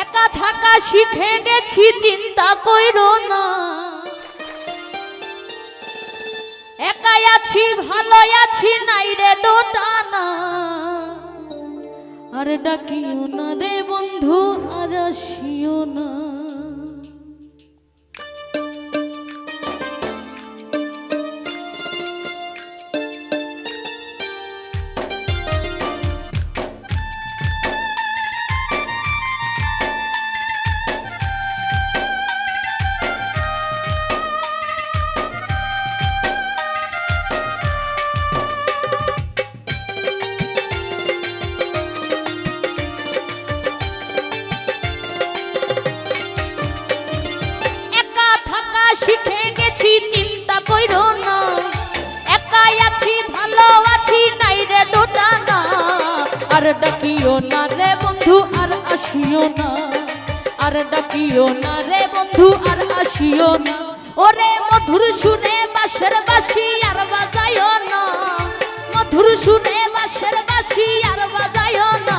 একা থাকা শিখে গেছি, চিন্তা কইর না। একাই আছি ভালো আছি, নাই রে দোটানা আর ডাকিও না রে বন্ধু, আর আসিও না। আর ডাকিও না রে বন্ধু, আর আসিও না। আর ডাকিও না রে বন্ধু, আর আসিও না। ওরে মধুর শুনে বাঁশের বাঁশি আর বাজায়ও না। মধুর শুনে বাঁশের বাঁশি আর বাজায়ও না।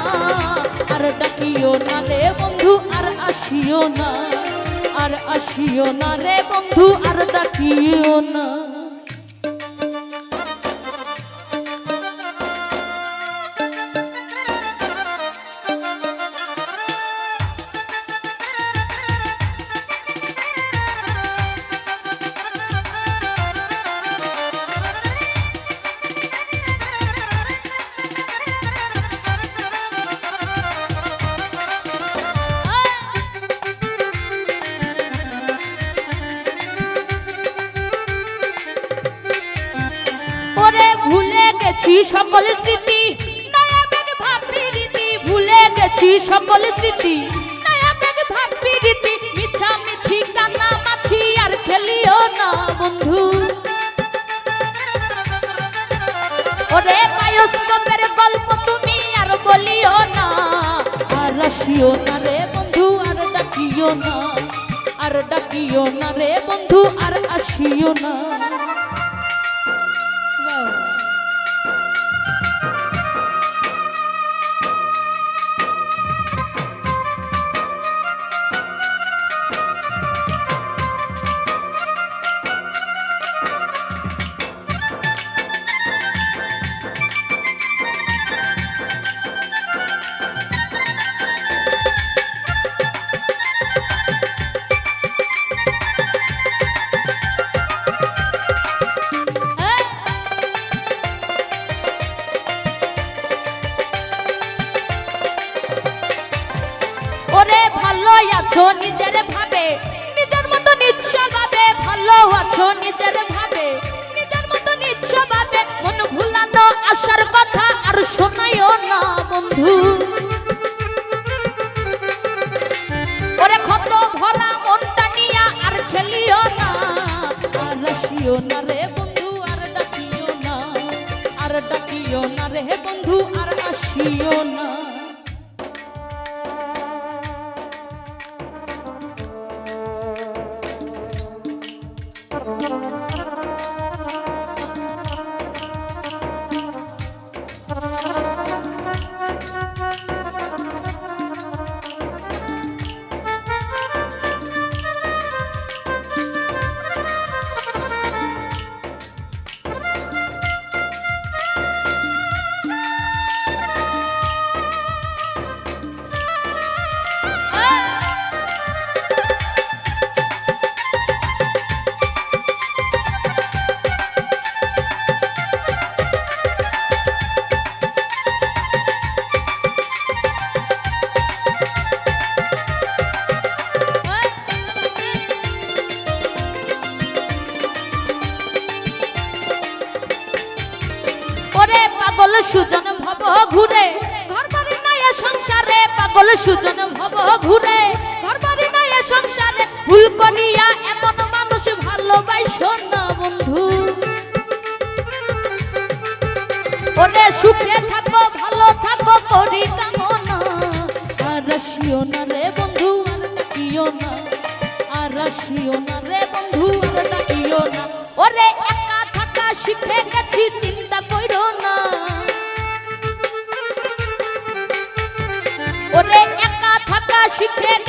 আর ডাকিও না রে বন্ধু, আর আসিও না। আর আসিও না রে বন্ধু, আর ডাকিও না। গেছি সকল স্মৃতি। নয়া বেগ ভাবি রীতি ভুলে গেছি সকল স্মৃতি। নয়া বেগ মিছা আর খেলিও না বন্ধু। ওরে বায়োস্কোপের গল্প তুমি আর বলিও না। আর আসিও না বন্ধু, আর ডাকিও না। আর ডাকিও না রে বন্ধু, আর আসিও না। ভালো আছো নিজের ভাবে। নিজের মতো নিচ্ছ ভাবে ভালো আছো নিজের ভাবে। নিজের মতো নিচ্ছ ভাবে মন ভুলানো আসার কথা আর শোনায়ও না বন্ধু। ওরে ক্ষত ভরা মনটা নিয়া আর খেলিও না। আর আসিও না রে বন্ধু, আর ডাকিও না। আর ডাকিও না রে বন্ধু, আর আসিও না। পাগল সুজন ভব ঘুরে। ঘর বাড়ি নাই সংসারে, পাগল সুজন ভব ঘুরে। ঘর বাড়ি নাই সংসারে, ভুল করিয়া এমন মানুষ ভালোবাসো না বন্ধু। ওরে সুখে থাকো, ভালো থাকো করি কামনা আর আসিও না রে বন্ধু ডাকিও না। আর আসিও না রে বন্ধু, আর ডাকিও না। ওরে একা থাকা শিখে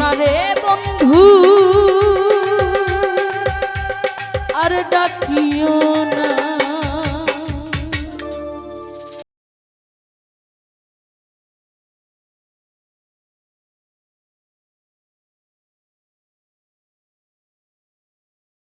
না রে বন্ধু। আর ডাকিও না